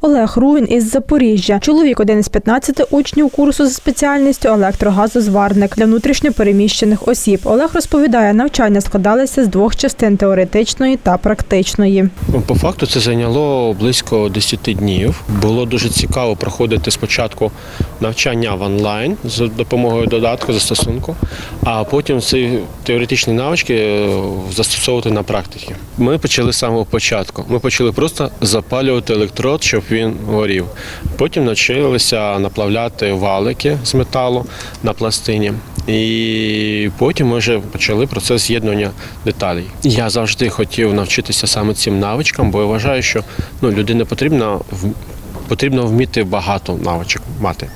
Олег Рувін із Запоріжжя. Чоловік один із 15 учнів курсу за спеціальністю електрогазозварник для внутрішньопереміщених осіб. Олег розповідає, навчання складалися з двох частин теоретичної та практичної. Ну, По факту це зайняло близько 10 днів. Було дуже цікаво проходити спочатку навчання в онлайн за допомогою додатку застосунку, а потім ці теоретичні навички е, застосовувати на практиці. Ми почали з самого початку. Ми почали просто запалювати електрод, щоб він горів. Потім навчилися наплавляти валики з металу на пластині. І потім ми вже почали процес з'єднання деталей. Я завжди хотів навчитися саме цим навичкам, бо я вважаю, що ну, людині потрібно в- потрібно вміти багато навичок мати.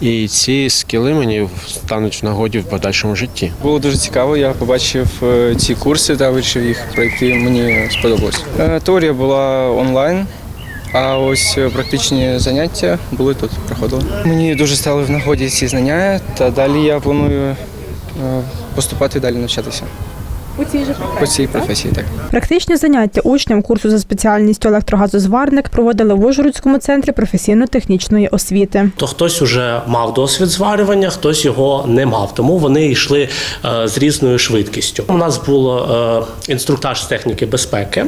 І ці скіли мені стануть в нагоді в подальшому житті. Було дуже цікаво. Я побачив е, ці курси та вирішив їх пройти. Мені сподобалось. Е, Теорія була онлайн, а ось е, практичні заняття були тут, проходили. Мені дуже стали в нагоді ці знання, та далі я планую е, поступати далі навчатися. У цій же професії? По цій професії, так. Практичні заняття учням курсу за спеціальністю електрогазозварник проводили в Ужгородському центрі професійно-технічної освіти. то хтось уже мав досвід зварювання, хтось його не мав. Тому вони йшли е, з різною швидкістю. У нас було е, інструктаж з техніки безпеки,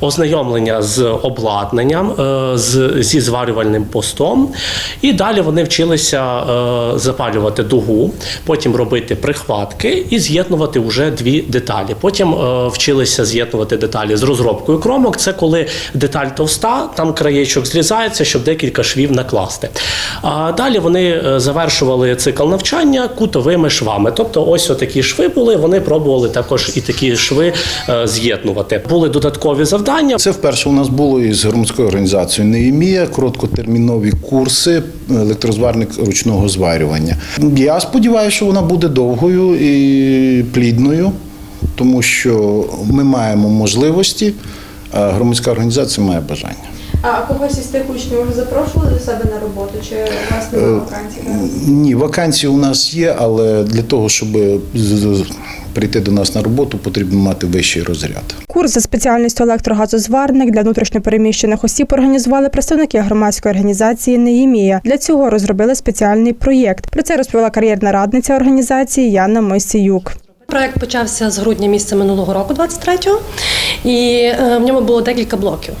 ознайомлення з обладнанням, е, з, зі зварювальним постом. І далі вони вчилися запалювати дугу, потім робити прихватки і з'єднувати вже дві деталі. Потім е, вчилися з'єднувати деталі з розробкою кромок. Це коли деталь товста, там краєчок зрізається, щоб декілька швів накласти. А далі вони е, завершували цикл навчання кутовими швами. Тобто, ось отакі шви були. Вони пробували також і такі шви е, з'єднувати. Були додаткові завдання. Це вперше у нас було із громадською організацією Неємія, короткотермінові курси електрозварник ручного зварювання. Я сподіваюся, що вона буде довгою і плідною, тому що ми маємо можливості, а громадська організація має бажання. А когось із тих учнів вже запрошували до себе на роботу? Чи у вас немає вакансій? Ні, вакансії у нас є, але для того, щоб прийти до нас на роботу, потрібно мати вищий розряд. Курс за спеціальністю електрогазозварник для внутрішньопереміщених осіб організували представники громадської організації Неємія. Для цього розробили спеціальний проєкт. Про це розповіла кар'єрна радниця організації Яна Мойсіюк. Проект почався з грудня місяця минулого року, 23-го, і е, в ньому було декілька блоків.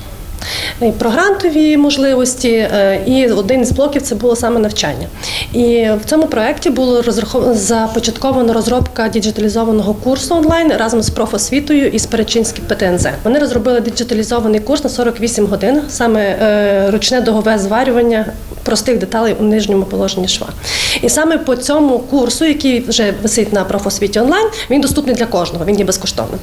Про грантові можливості, е, і один з блоків це було саме навчання. І в цьому проєкті було започатковано розробка діджиталізованого курсу онлайн разом з профосвітою і з Перечинським ПТНЗ. Вони розробили діджиталізований курс на 48 годин, саме е, ручне догове зварювання простих деталей у нижньому положенні шва. І саме по цьому курсу, який вже висить на профосвіті онлайн, він доступний для кожного, він є безкоштовним.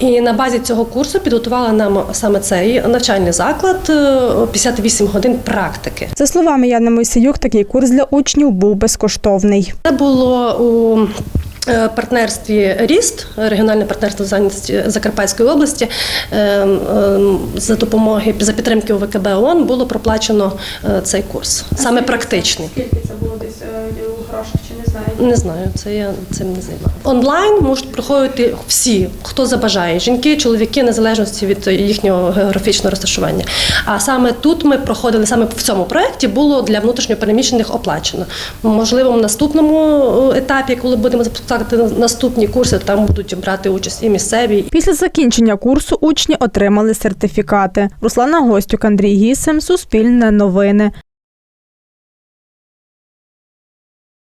І на базі цього курсу підготувала нам саме цей навчальний заклад е, 58 годин практики. За словами Яни Мойсіюк, такий курс для учнів був безкоштовний. Це було у е, партнерстві Ріст, регіональне партнерство зайнятості Закарпатської області. Е, е, За допомоги за підтримки УВКБ ООН було проплачено е, цей курс, саме практичний. Скільки це було е, у грошах чи не знаю? Не знаю, це я цим не займаю. Онлайн можуть проходити всі, хто забажає жінки, чоловіки, незалежності від їхнього географічного розташування. А саме тут ми проходили саме в цьому проєкті було для внутрішньопереміщених оплачено. Можливо, в наступному е, етапі, коли будемо запускати наступні курси, там будуть брати участь і місцеві, Після закінчення курсу учні отримали сертифікати. Руслана Гостюк, Андрій Гісем, Суспільне новини.